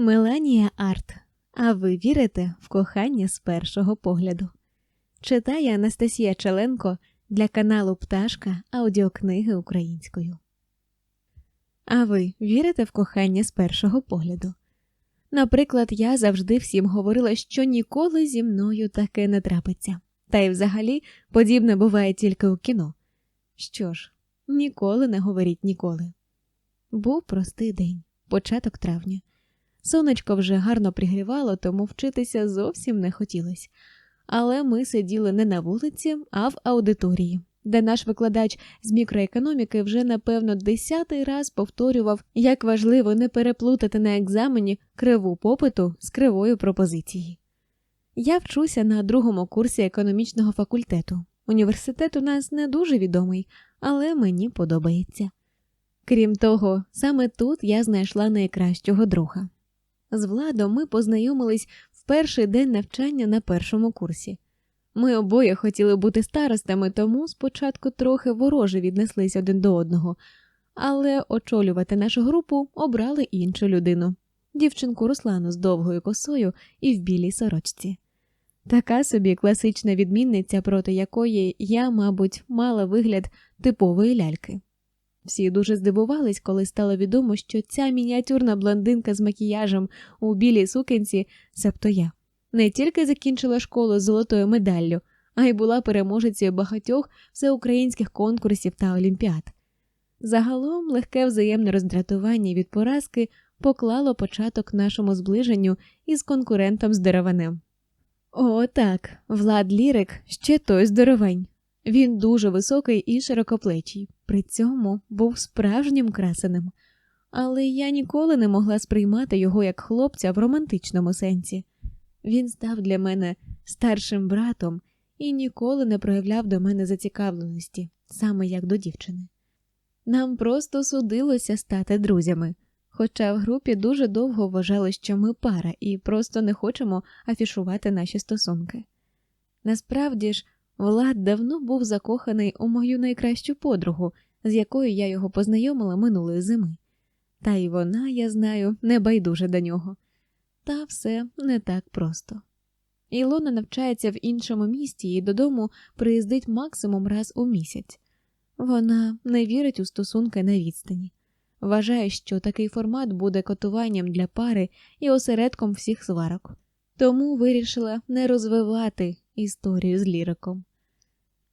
Меланія Арт. А ви вірите в кохання з першого погляду? Читає Анастасія Челенко для каналу Пташка аудіокниги українською. А ви вірите в кохання з першого погляду? Наприклад, я завжди всім говорила, що ніколи зі мною таке не трапиться. Та й взагалі подібне буває тільки у кіно. Що ж, ніколи не говоріть ніколи. Був простий день, початок травня. Сонечко вже гарно пригрівало, тому вчитися зовсім не хотілося. Але ми сиділи не на вулиці, а в аудиторії, де наш викладач з мікроекономіки вже напевно десятий раз повторював, як важливо не переплутати на екзамені криву попиту з кривою пропозиції. Я вчуся на другому курсі економічного факультету. Університет у нас не дуже відомий, але мені подобається. Крім того, саме тут я знайшла найкращого друга. З Владом ми познайомились в перший день навчання на першому курсі. Ми обоє хотіли бути старостами, тому спочатку трохи вороже віднеслись один до одного, але очолювати нашу групу обрали іншу людину дівчинку Руслану з довгою косою і в білій сорочці. Така собі класична відмінниця, проти якої я, мабуть, мала вигляд типової ляльки. Всі дуже здивувались, коли стало відомо, що ця мініатюрна блондинка з макіяжем у білій сукенці, себто я, не тільки закінчила школу з золотою медаллю, а й була переможецею багатьох всеукраїнських конкурсів та олімпіад. Загалом легке взаємне роздратування від поразки поклало початок нашому зближенню із конкурентом з дереванем. О, так, Влад Лірик ще той здоровень. Він дуже високий і широкоплечий, при цьому був справжнім красеним, але я ніколи не могла сприймати його як хлопця в романтичному сенсі. Він став для мене старшим братом і ніколи не проявляв до мене зацікавленості, саме як до дівчини. Нам просто судилося стати друзями, хоча в групі дуже довго вважали, що ми пара і просто не хочемо афішувати наші стосунки. Насправді ж, Влад давно був закоханий у мою найкращу подругу, з якою я його познайомила минулої зими. Та й вона, я знаю, не байдуже до нього. Та все не так просто. Ілона навчається в іншому місті і додому приїздить максимум раз у місяць. Вона не вірить у стосунки на відстані, вважає, що такий формат буде котуванням для пари і осередком всіх сварок, тому вирішила не розвивати історію з ліриком.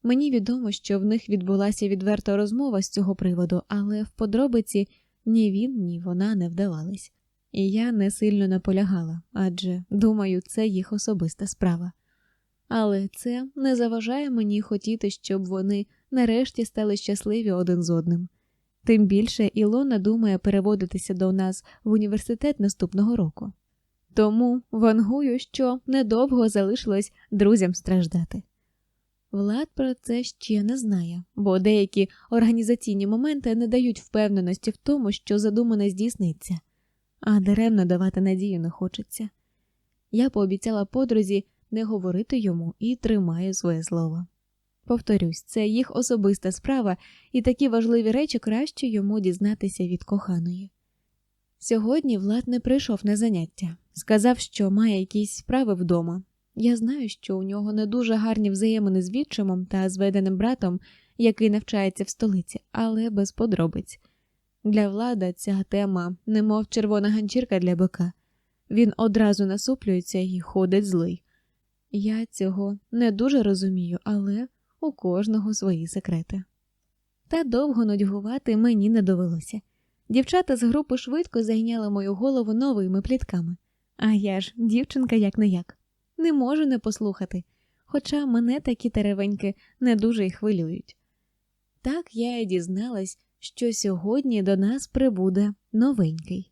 Мені відомо, що в них відбулася відверта розмова з цього приводу, але в подробиці ні він, ні вона не вдавались, і я не сильно наполягала, адже думаю, це їх особиста справа. Але це не заважає мені хотіти, щоб вони нарешті стали щасливі один з одним. Тим більше Ілона думає переводитися до нас в університет наступного року. Тому вангую, що недовго залишилось друзям страждати. Влад про це ще не знає, бо деякі організаційні моменти не дають впевненості в тому, що задумане здійсниться, а даремно давати надію не хочеться. Я пообіцяла подрузі не говорити йому і тримаю своє слово. Повторюсь, це їх особиста справа, і такі важливі речі краще йому дізнатися від коханої. Сьогодні Влад не прийшов на заняття, сказав, що має якісь справи вдома. Я знаю, що у нього не дуже гарні взаємини з відчимом та зведеним братом, який навчається в столиці, але без подробиць. Для влада ця тема, немов червона ганчірка для бика. Він одразу насуплюється і ходить злий. Я цього не дуже розумію, але у кожного свої секрети. Та довго нудьгувати мені не довелося. Дівчата з групи швидко зайняли мою голову новими плітками, а я ж дівчинка як не як. Не можу не послухати, хоча мене такі теревеньки не дуже й хвилюють. Так я й дізналась, що сьогодні до нас прибуде новенький.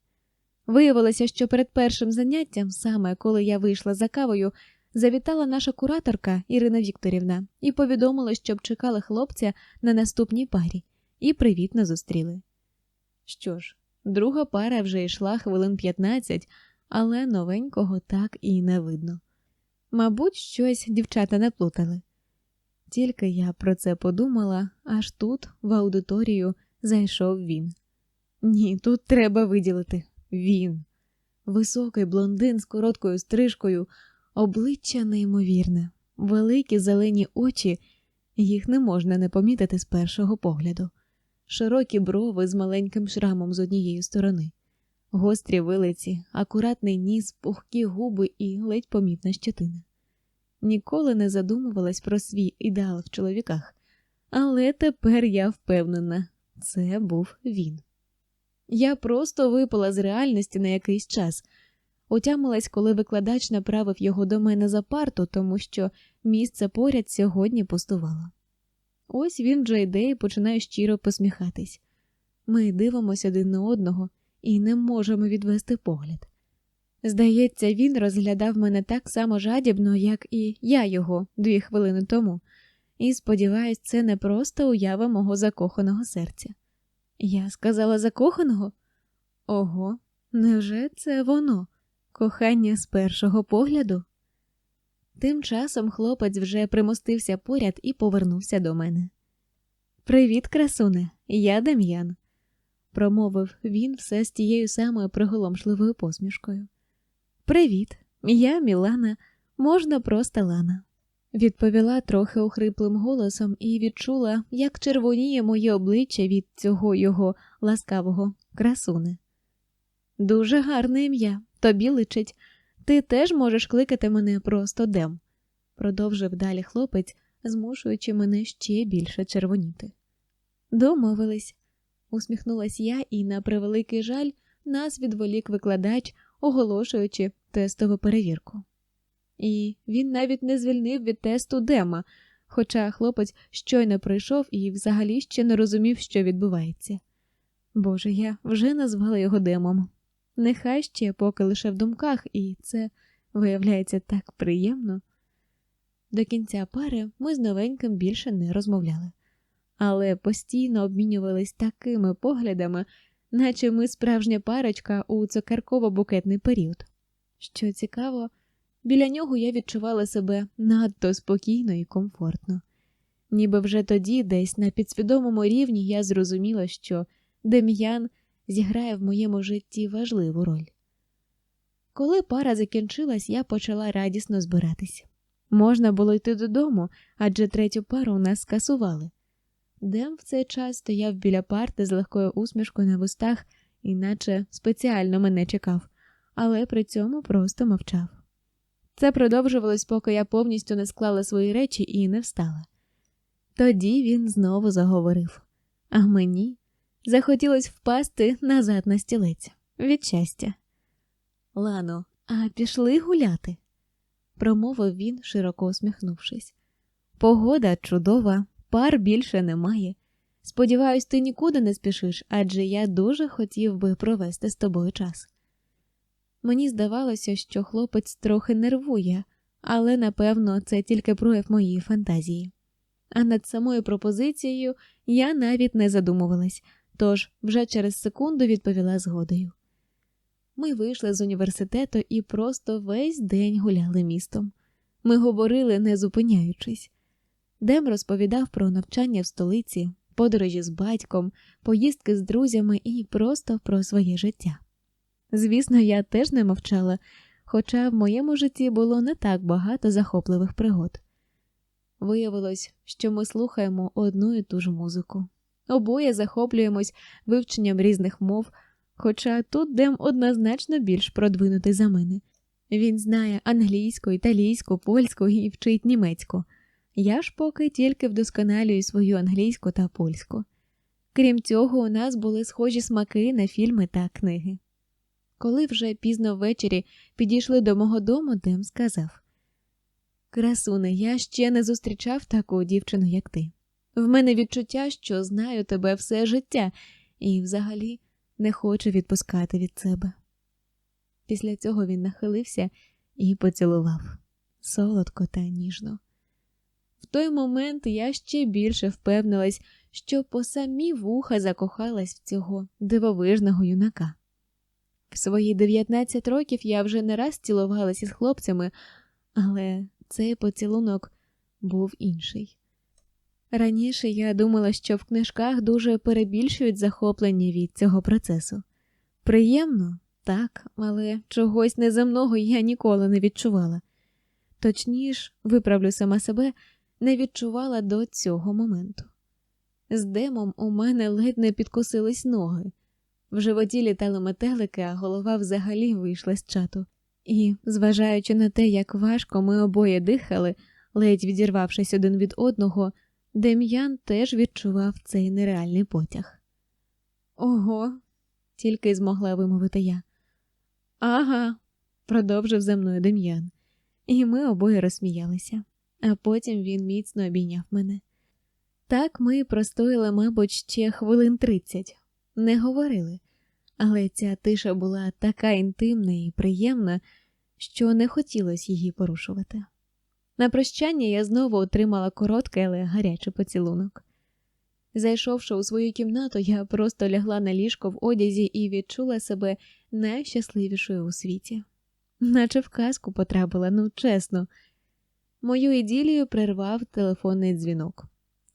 Виявилося, що перед першим заняттям, саме коли я вийшла за кавою, завітала наша кураторка Ірина Вікторівна і повідомила, щоб чекали хлопця на наступній парі, і привітно зустріли. Що ж, друга пара вже йшла хвилин 15, але новенького так і не видно. Мабуть, щось дівчата не плутали. Тільки я про це подумала, аж тут, в аудиторію, зайшов він. Ні, тут треба виділити він. Високий блондин з короткою стрижкою, обличчя неймовірне, великі зелені очі, їх не можна не помітити з першого погляду, широкі брови з маленьким шрамом з однієї сторони, гострі вилиці, акуратний ніс, пухкі губи і ледь помітна щетина. Ніколи не задумувалась про свій ідеал в чоловіках, але тепер я впевнена, це був він. Я просто випала з реальності на якийсь час, утямилась, коли викладач направив його до мене за парту, тому що місце поряд сьогодні пустувало. Ось він вже йде і починає щиро посміхатись. Ми дивимося один на одного і не можемо відвести погляд. Здається, він розглядав мене так само жадібно, як і я його дві хвилини тому, і сподіваюсь, це не просто уява мого закоханого серця. Я сказала закоханого? Ого, невже це воно, кохання з першого погляду? Тим часом хлопець вже примостився поряд і повернувся до мене. Привіт, красуне, я Дем'ян, промовив він все з тією самою приголомшливою посмішкою. Привіт, я Мілана, можна просто Лана, відповіла трохи охриплим голосом і відчула, як червоніє моє обличчя від цього його ласкавого красуни. Дуже гарне ім'я, тобі личить. Ти теж можеш кликати мене просто Дем, продовжив далі хлопець, змушуючи мене ще більше червоніти. Домовились, усміхнулась я, і, на превеликий жаль, нас відволік викладач, оголошуючи тестову перевірку. І він навіть не звільнив від тесту Дема, хоча хлопець щойно прийшов і взагалі ще не розумів, що відбувається. Боже, я вже назвала його Демом. Нехай ще поки лише в думках, і це виявляється так приємно. До кінця пари ми з новеньким більше не розмовляли, але постійно обмінювались такими поглядами, наче ми справжня парочка у цукерково-букетний період. Що цікаво, біля нього я відчувала себе надто спокійно і комфортно. Ніби вже тоді, десь на підсвідомому рівні, я зрозуміла, що Дем'ян зіграє в моєму житті важливу роль. Коли пара закінчилась, я почала радісно збиратись. Можна було йти додому, адже третю пару нас скасували. Дем в цей час стояв біля парти з легкою усмішкою на вустах, іначе спеціально мене чекав, але при цьому просто мовчав. Це продовжувалось, поки я повністю не склала свої речі і не встала. Тоді він знову заговорив, а мені захотілось впасти назад на стілець від щастя. Лано, а пішли гуляти, промовив він, широко усміхнувшись. Погода чудова, пар більше немає. Сподіваюсь, ти нікуди не спішиш, адже я дуже хотів би провести з тобою час. Мені здавалося, що хлопець трохи нервує, але напевно це тільки прояв моєї фантазії. А над самою пропозицією я навіть не задумувалась, тож вже через секунду відповіла згодою. Ми вийшли з університету і просто весь день гуляли містом. Ми говорили, не зупиняючись. Дем розповідав про навчання в столиці, подорожі з батьком, поїздки з друзями і просто про своє життя. Звісно, я теж не мовчала, хоча в моєму житті було не так багато захопливих пригод. Виявилось, що ми слухаємо одну і ту ж музику. Обоє захоплюємось вивченням різних мов, хоча тут Дем однозначно більш продвинутий за мене. Він знає англійську, італійську, польську і вчить німецьку. Я ж поки тільки вдосконалюю свою англійську та польську. Крім цього, у нас були схожі смаки на фільми та книги. Коли вже пізно ввечері підійшли до мого дому, Дем сказав Красуне, я ще не зустрічав таку дівчину, як ти. В мене відчуття, що знаю тебе все життя, і взагалі не хочу відпускати від себе. Після цього він нахилився і поцілував солодко та ніжно. В той момент я ще більше впевнилась, що по самі вуха закохалась в цього дивовижного юнака. В свої 19 років я вже не раз цілувалася з хлопцями, але цей поцілунок був інший. Раніше я думала, що в книжках дуже перебільшують захоплення від цього процесу. Приємно, так, але чогось неземного я ніколи не відчувала. Точніш, виправлю сама себе, не відчувала до цього моменту. З демом у мене ледь не підкосились ноги. В животі літали метелики, а голова взагалі вийшла з чату. І, зважаючи на те, як важко ми обоє дихали, ледь відірвавшись один від одного, Дем'ян теж відчував цей нереальний потяг. Ого, тільки й змогла вимовити я. Ага, продовжив за мною Дем'ян, і ми обоє розсміялися, а потім він міцно обійняв мене. Так ми простояли, мабуть, ще хвилин тридцять, не говорили, але ця тиша була така інтимна і приємна, що не хотілося її порушувати. На прощання я знову отримала короткий, але гарячий поцілунок. Зайшовши у свою кімнату, я просто лягла на ліжко в одязі і відчула себе найщасливішою у світі, наче в казку потрапила, ну чесно. Мою іділію прервав телефонний дзвінок.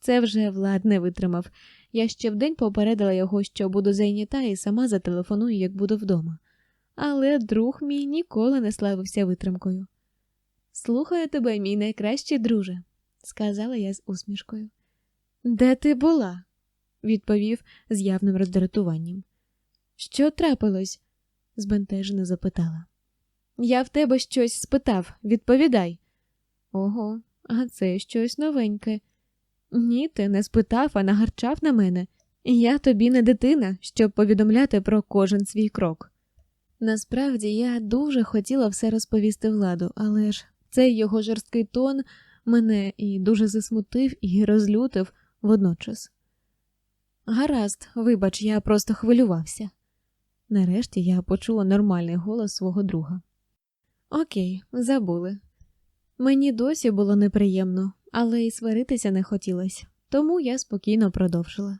Це вже Влад не витримав. Я ще вдень попередила його, що буду зайнята, і сама зателефоную, як буду вдома. Але друг мій ніколи не славився витримкою. Слухаю тебе, мій найкращий друже, сказала я з усмішкою. Де ти була? відповів з явним роздратуванням. Що трапилось? збентежено запитала. Я в тебе щось спитав, відповідай. Ого, а це щось новеньке. Ні, ти не спитав, а нагарчав на мене. Я тобі не дитина, щоб повідомляти про кожен свій крок. Насправді я дуже хотіла все розповісти владу, але ж цей його жорсткий тон мене і дуже засмутив і розлютив водночас. Гаразд, вибач, я просто хвилювався. Нарешті я почула нормальний голос свого друга. Окей, забули. Мені досі було неприємно, але й сваритися не хотілося, тому я спокійно продовжила.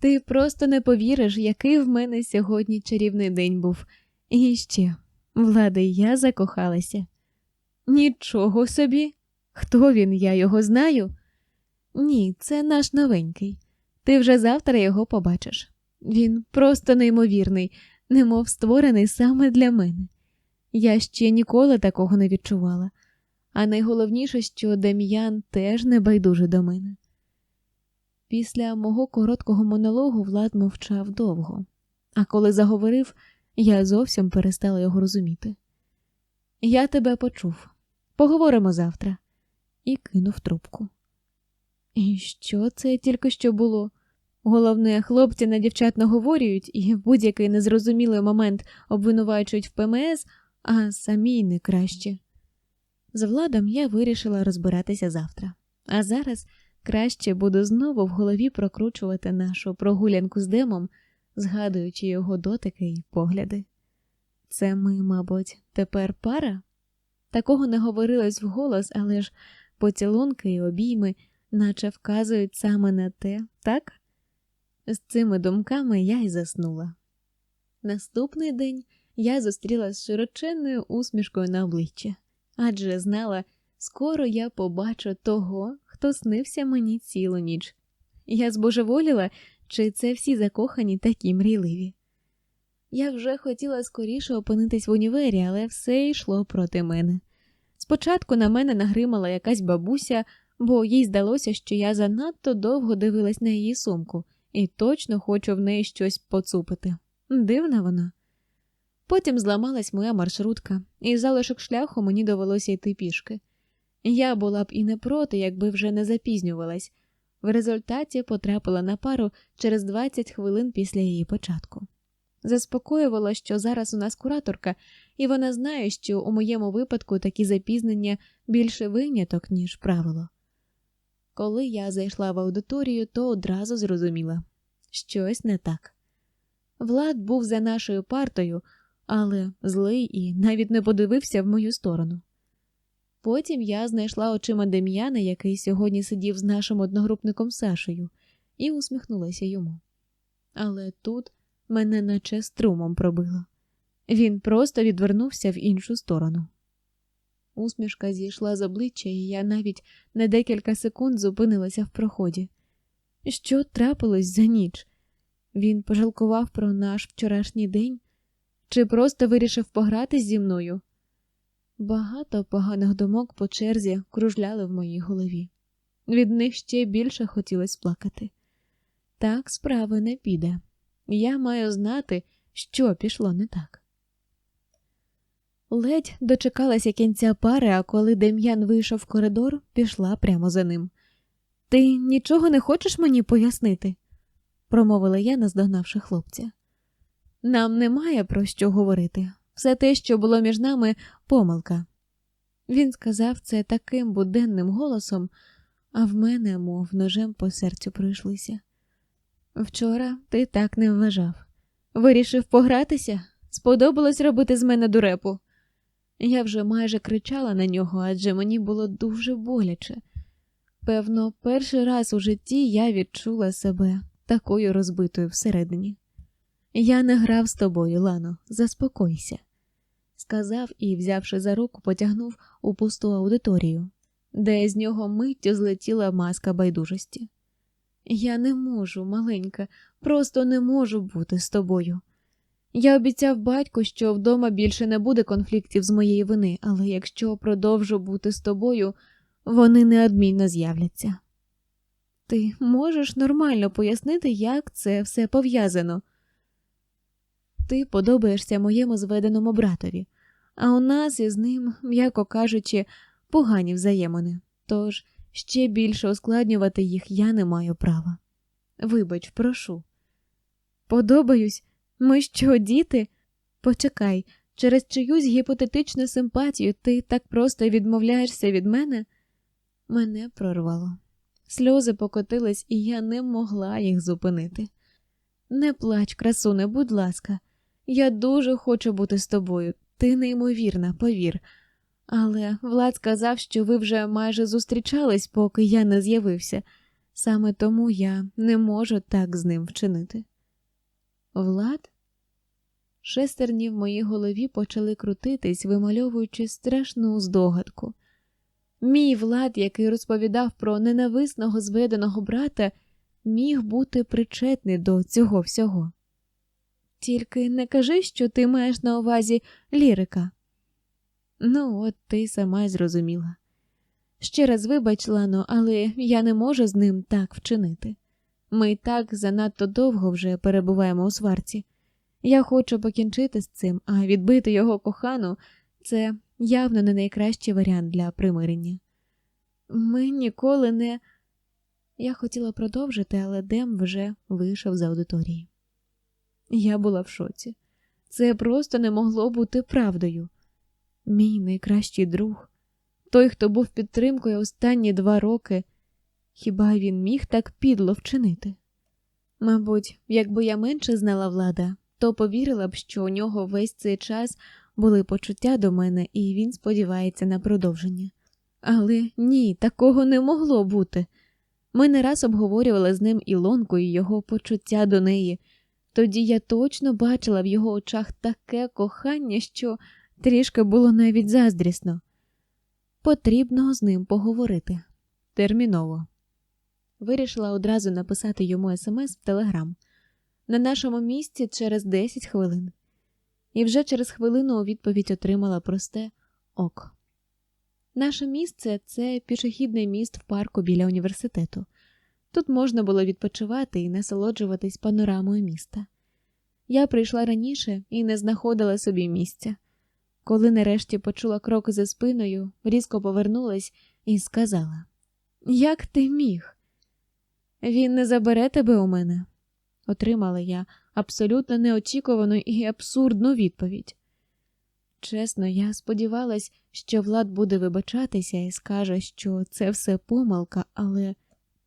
Ти просто не повіриш, який в мене сьогодні чарівний день був. І ще, влади, я закохалася. Нічого собі. Хто він? Я його знаю? Ні, це наш новенький. Ти вже завтра його побачиш. Він просто неймовірний, немов створений саме для мене. Я ще ніколи такого не відчувала, а найголовніше, що Дем'ян теж не байдуже до мене. Після мого короткого монологу Влад мовчав довго, а коли заговорив, я зовсім перестала його розуміти. Я тебе почув. Поговоримо завтра, і кинув трубку. І що це тільки що було? Головне, хлопці на дівчат наговорюють і в будь-який незрозумілий момент обвинувачують в ПМС, а самі не краще. З владом я вирішила розбиратися завтра, а зараз краще буду знову в голові прокручувати нашу прогулянку з демом, згадуючи його дотики і погляди. Це ми, мабуть, тепер пара? Такого не говорилось вголос, але ж поцілунки і обійми, наче вказують саме на те, так? З цими думками я й заснула. Наступний день я зустріла з широченною усмішкою на обличчі, адже знала, скоро я побачу того, хто снився мені цілу ніч. Я збожеволіла, чи це всі закохані такі мрійливі. Я вже хотіла скоріше опинитись в універі, але все йшло проти мене. Спочатку на мене нагримала якась бабуся, бо їй здалося, що я занадто довго дивилась на її сумку і точно хочу в неї щось поцупити. Дивна вона. Потім зламалась моя маршрутка, і залишок шляху мені довелося йти пішки. Я була б і не проти, якби вже не запізнювалась. В результаті потрапила на пару через 20 хвилин після її початку. Заспокоювала, що зараз у нас кураторка, і вона знає, що у моєму випадку такі запізнення більше виняток, ніж правило. Коли я зайшла в аудиторію, то одразу зрозуміла щось не так. Влад був за нашою партою, але злий і навіть не подивився в мою сторону. Потім я знайшла очима Дем'яна, який сьогодні сидів з нашим одногрупником Сашею, і усміхнулася йому. Але тут мене наче струмом пробило. Він просто відвернувся в іншу сторону. Усмішка зійшла з обличчя, і я навіть на декілька секунд зупинилася в проході. Що трапилось за ніч? Він пожалкував про наш вчорашній день, Чи просто вирішив погратись зі мною? Багато поганих думок по черзі кружляли в моїй голові. Від них ще більше хотілося плакати. Так справи не піде. Я маю знати, що пішло не так. Ледь дочекалася кінця пари, а коли Дем'ян вийшов в коридор, пішла прямо за ним. Ти нічого не хочеш мені пояснити? промовила я, наздогнавши хлопця. Нам немає про що говорити. Все те, що було між нами, помилка. Він сказав це таким буденним голосом, а в мене, мов ножем по серцю пройшлися. Вчора ти так не вважав. Вирішив погратися? Сподобалось робити з мене дурепу. Я вже майже кричала на нього, адже мені було дуже боляче. Певно, перший раз у житті я відчула себе такою розбитою всередині. Я не грав з тобою, Лано, заспокойся, сказав і, взявши за руку, потягнув у пусту аудиторію, де з нього миттю злетіла маска байдужості. Я не можу, маленька, просто не можу бути з тобою. Я обіцяв батьку, що вдома більше не буде конфліктів з моєї вини, але якщо продовжу бути з тобою, вони неодмінно з'являться. Ти можеш нормально пояснити, як це все пов'язано. Ти подобаєшся моєму зведеному братові, а у нас із ним, м'яко кажучи, погані взаємини, тож ще більше ускладнювати їх я не маю права. Вибач, прошу. Подобаюсь, ми що, діти? Почекай, через чиюсь гіпотетичну симпатію ти так просто відмовляєшся від мене? Мене прорвало. Сльози покотились, і я не могла їх зупинити. Не плач, красуне, будь ласка, я дуже хочу бути з тобою, ти неймовірна, повір. Але Влад сказав, що ви вже майже зустрічались, поки я не з'явився, саме тому я не можу так з ним вчинити. Влад? Шестерні в моїй голові почали крутитись, вимальовуючи страшну здогадку. Мій влад, який розповідав про ненависного зведеного брата, міг бути причетний до цього всього. Тільки не кажи, що ти маєш на увазі лірика. Ну, от ти сама й зрозуміла. Ще раз вибач, Лано, але я не можу з ним так вчинити. Ми так занадто довго вже перебуваємо у сварці. Я хочу покінчити з цим, а відбити його кохану це явно не найкращий варіант для примирення. Ми ніколи не. Я хотіла продовжити, але Дем вже вийшов з аудиторії. Я була в шоці. Це просто не могло бути правдою. Мій найкращий друг, той, хто був підтримкою останні два роки, хіба він міг так підло вчинити? Мабуть, якби я менше знала влада, то повірила б, що у нього весь цей час були почуття до мене, і він сподівається на продовження. Але ні, такого не могло бути. Ми не раз обговорювали з ним Ілонку і його почуття до неї. Тоді я точно бачила в його очах таке кохання, що трішки було навіть заздрісно. Потрібно з ним поговорити терміново. Вирішила одразу написати йому смс в Телеграм на нашому місці через 10 хвилин, і вже через хвилину у відповідь отримала просте ок. Наше місце це пішохідний міст в парку біля університету. Тут можна було відпочивати і насолоджуватись панорамою міста. Я прийшла раніше і не знаходила собі місця. Коли нарешті почула кроки за спиною, різко повернулась і сказала: Як ти міг? Він не забере тебе у мене, отримала я абсолютно неочікувану і абсурдну відповідь. Чесно, я сподівалась, що Влад буде вибачатися і скаже, що це все помилка, але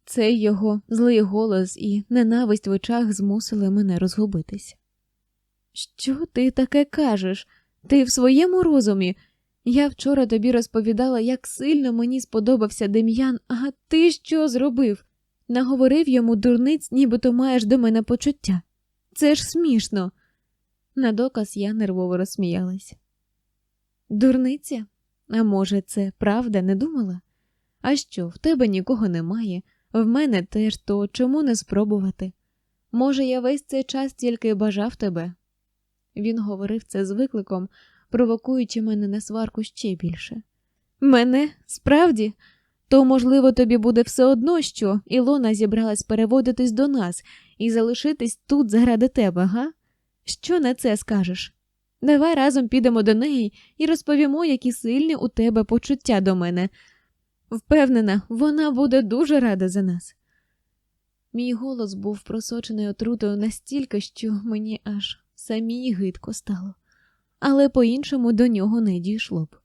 цей його злий голос і ненависть в очах змусили мене розгубитись. Що ти таке кажеш? Ти в своєму розумі? Я вчора тобі розповідала, як сильно мені сподобався Дем'ян, а ти що зробив? Наговорив йому дурниць, нібито маєш до мене почуття. Це ж смішно. На доказ я нервово розсміялась. Дурниця? А може, це правда не думала? А що, в тебе нікого немає, в мене теж то чому не спробувати? Може, я весь цей час тільки бажав тебе? Він говорив це з викликом, провокуючи мене на сварку ще більше. Мене справді? То, можливо, тобі буде все одно, що Ілона зібралась переводитись до нас і залишитись тут заради тебе, га? Що на це скажеш? Давай разом підемо до неї і розповімо, які сильні у тебе почуття до мене. Впевнена, вона буде дуже рада за нас. Мій голос був просочений отрутою настільки, що мені аж самій гидко стало, але по-іншому до нього не дійшло б.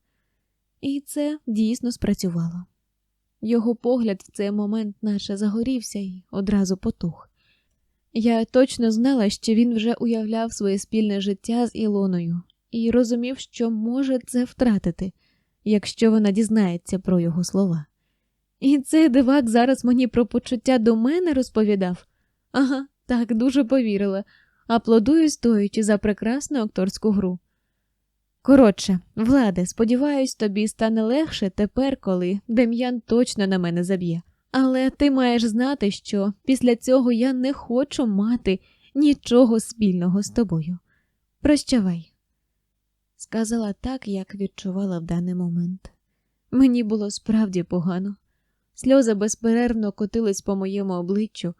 І це дійсно спрацювало. Його погляд в цей момент наче загорівся і одразу потух. Я точно знала, що він вже уявляв своє спільне життя з Ілоною і розумів, що може це втратити, якщо вона дізнається про його слова. І цей дивак зараз мені про почуття до мене розповідав. Ага, так дуже повірила, аплодую, стоячи за прекрасну акторську гру. Коротше, владе, сподіваюсь, тобі стане легше тепер, коли Дем'ян точно на мене заб'є. Але ти маєш знати, що після цього я не хочу мати нічого спільного з тобою. Прощавай, сказала так, як відчувала в даний момент. Мені було справді погано. Сльози безперервно котились по моєму обличчю,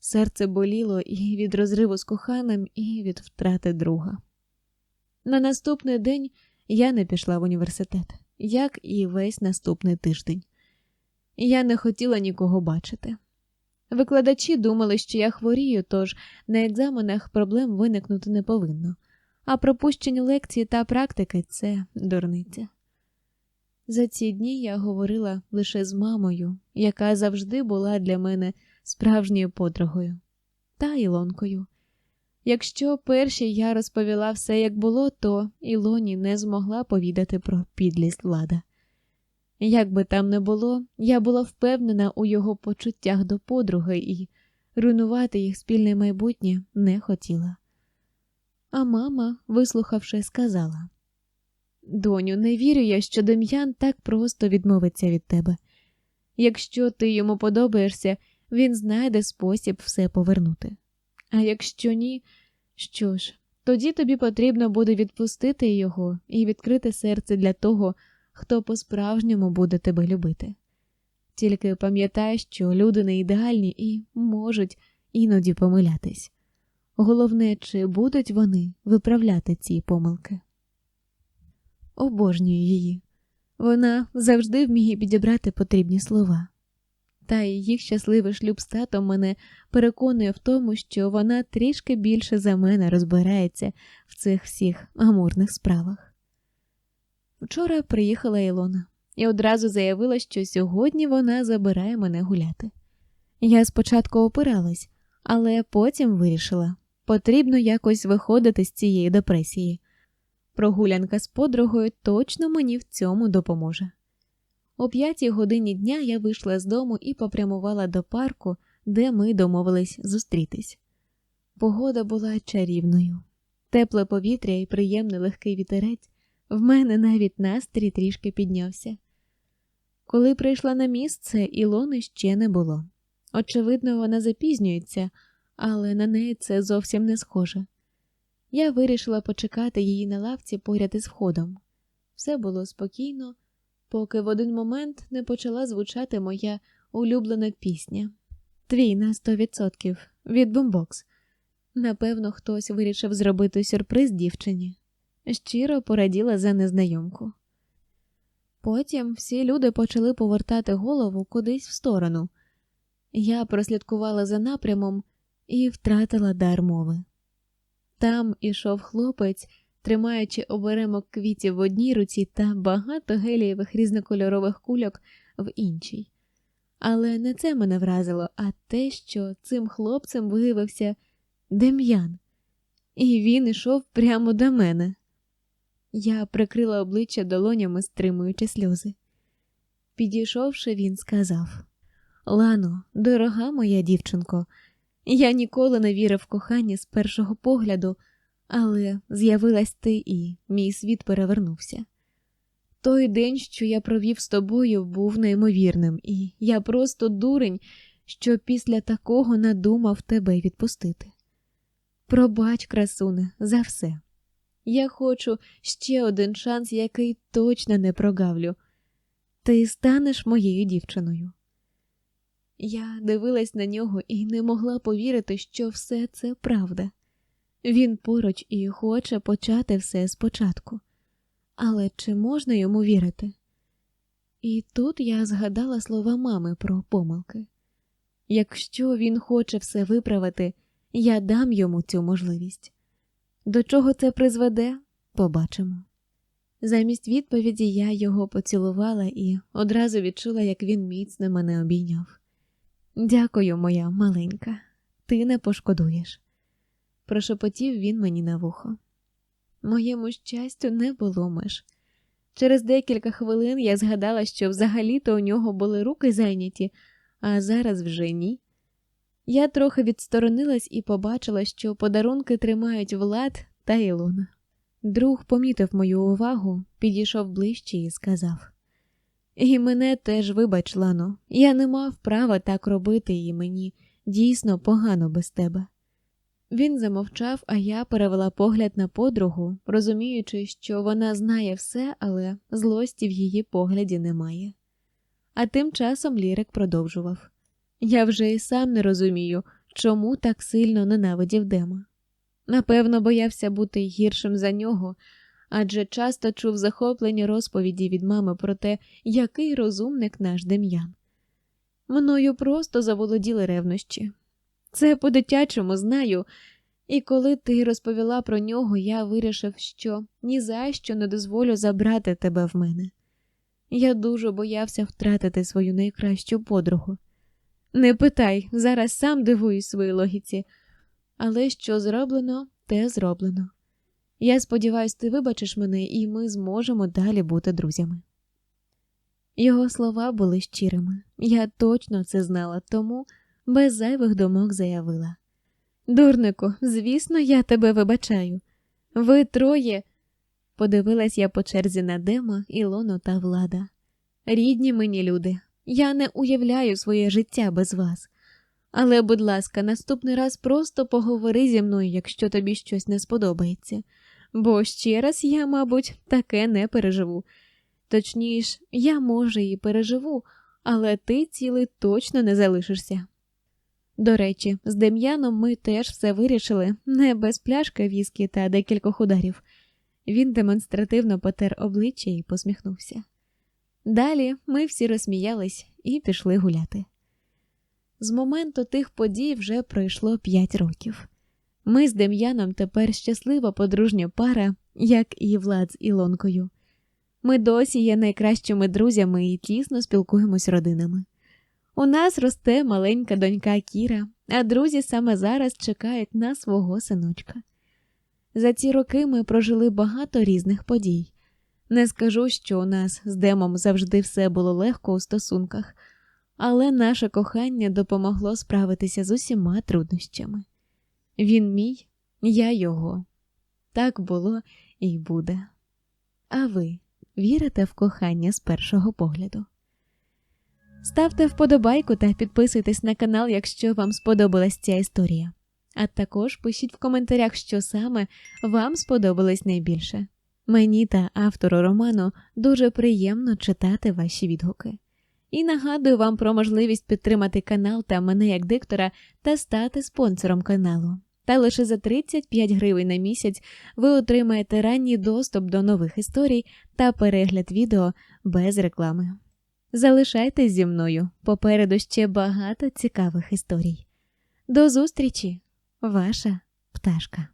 серце боліло і від розриву з коханим, і від втрати друга. На наступний день я не пішла в університет, як і весь наступний тиждень. Я не хотіла нікого бачити. Викладачі думали, що я хворію, тож на екзаменах проблем виникнути не повинно, а пропущені лекції та практики це дурниця. За ці дні я говорила лише з мамою, яка завжди була для мене справжньою подругою, та Ілонкою. Якщо перші я розповіла все, як було, то Ілоні не змогла повідати про підлість влада. Як би там не було, я була впевнена у його почуттях до подруги і руйнувати їх спільне майбутнє не хотіла. А мама, вислухавши, сказала Доню, не вірю я, що Дем'ян так просто відмовиться від тебе. Якщо ти йому подобаєшся, він знайде спосіб все повернути. А якщо ні, що ж, тоді тобі потрібно буде відпустити його і відкрити серце для того, хто по-справжньому буде тебе любити. Тільки пам'ятай, що люди не ідеальні і можуть іноді помилятись. Головне, чи будуть вони виправляти ці помилки. Обожнюю її. Вона завжди вміє підібрати потрібні слова. Та їх щасливий шлюб з татом мене переконує в тому, що вона трішки більше за мене розбирається в цих всіх амурних справах. Вчора приїхала Ілона і одразу заявила, що сьогодні вона забирає мене гуляти. Я спочатку опиралась, але потім вирішила потрібно якось виходити з цієї депресії. Прогулянка з подругою точно мені в цьому допоможе. О п'ятій годині дня я вийшла з дому і попрямувала до парку, де ми домовились зустрітись. Погода була чарівною, тепле повітря і приємний легкий вітерець, в мене навіть настрій трішки піднявся. Коли прийшла на місце, Ілони ще не було. Очевидно, вона запізнюється, але на неї це зовсім не схоже. Я вирішила почекати її на лавці поряд із входом. Все було спокійно, поки в один момент не почала звучати моя улюблена пісня Твій на сто відсотків від бомбокс. Напевно, хтось вирішив зробити сюрприз дівчині. Щиро пораділа за незнайомку. Потім всі люди почали повертати голову кудись в сторону. Я прослідкувала за напрямом і втратила дар мови. Там ішов хлопець, тримаючи оберемок квітів в одній руці та багато гелієвих різнокольорових кульок в іншій. Але не це мене вразило, а те, що цим хлопцем виявився Дем'ян, і він ішов прямо до мене. Я прикрила обличчя долонями, стримуючи сльози. Підійшовши, він сказав Лано, дорога моя дівчинко, я ніколи не вірив в кохання з першого погляду, але з'явилась ти і мій світ перевернувся. Той день, що я провів з тобою, був неймовірним, і я просто дурень, що після такого надумав тебе відпустити. Пробач, красуне, за все. Я хочу ще один шанс, який точно не прогавлю. Ти станеш моєю дівчиною. Я дивилась на нього і не могла повірити, що все це правда. Він поруч і хоче почати все спочатку. Але чи можна йому вірити? І тут я згадала слова мами про помилки. Якщо він хоче все виправити, я дам йому цю можливість. До чого це призведе, побачимо. Замість відповіді я його поцілувала і одразу відчула, як він міцно мене обійняв. Дякую, моя маленька, ти не пошкодуєш, прошепотів він мені на вухо. Моєму щастю не було меж. Через декілька хвилин я згадала, що взагалі-то у нього були руки зайняті, а зараз вже ні. Я трохи відсторонилась і побачила, що подарунки тримають Влад та Ілона. Друг помітив мою увагу, підійшов ближче і сказав: І мене теж вибач, Лано, я не мав права так робити, і мені дійсно погано без тебе. Він замовчав, а я перевела погляд на подругу, розуміючи, що вона знає все, але злості в її погляді немає. А тим часом Лірик продовжував Я вже і сам не розумію, чому так сильно ненавидів Дема. Напевно, боявся бути гіршим за нього, адже часто чув захоплені розповіді від мами про те, який розумник наш Дем'ян. Мною просто заволоділи ревнощі. Це по-дитячому знаю, і коли ти розповіла про нього, я вирішив, що ні за що не дозволю забрати тебе в мене. Я дуже боявся втратити свою найкращу подругу. Не питай, зараз сам дивуюсь своїй логіці, але що зроблено, те зроблено. Я сподіваюся, ти вибачиш мене, і ми зможемо далі бути друзями. Його слова були щирими, я точно це знала, тому без зайвих думок заявила. Дурнику, звісно, я тебе вибачаю. Ви троє. Подивилась я по черзі на Дема, Ілону та Влада. Рідні мені люди, я не уявляю своє життя без вас. Але, будь ласка, наступний раз просто поговори зі мною, якщо тобі щось не сподобається, бо ще раз я, мабуть, таке не переживу. Точніше, я, може, і переживу, але ти цілий точно не залишишся. До речі, з Дем'яном ми теж все вирішили не без пляшки віскі та декількох ударів. Він демонстративно потер обличчя і посміхнувся. Далі ми всі розсміялись і пішли гуляти. З моменту тих подій вже пройшло п'ять років. Ми з Дем'яном тепер щаслива подружня пара, як і Влад з Ілонкою. Ми досі є найкращими друзями і тісно спілкуємось родинами. У нас росте маленька донька Кіра, а друзі саме зараз чекають на свого синочка. За ці роки ми прожили багато різних подій. Не скажу, що у нас з Демом завжди все було легко у стосунках, але наше кохання допомогло справитися з усіма труднощами. Він мій, я його. Так було і буде. А ви вірите в кохання з першого погляду? Ставте вподобайку та підписуйтесь на канал, якщо вам сподобалась ця історія. А також пишіть в коментарях, що саме вам сподобалось найбільше. Мені та автору роману дуже приємно читати ваші відгуки. І нагадую вам про можливість підтримати канал та мене як диктора та стати спонсором каналу. Та лише за 35 гривень на місяць ви отримаєте ранній доступ до нових історій та перегляд відео без реклами. Залишайтесь зі мною попереду ще багато цікавих історій. До зустрічі, ваша пташка.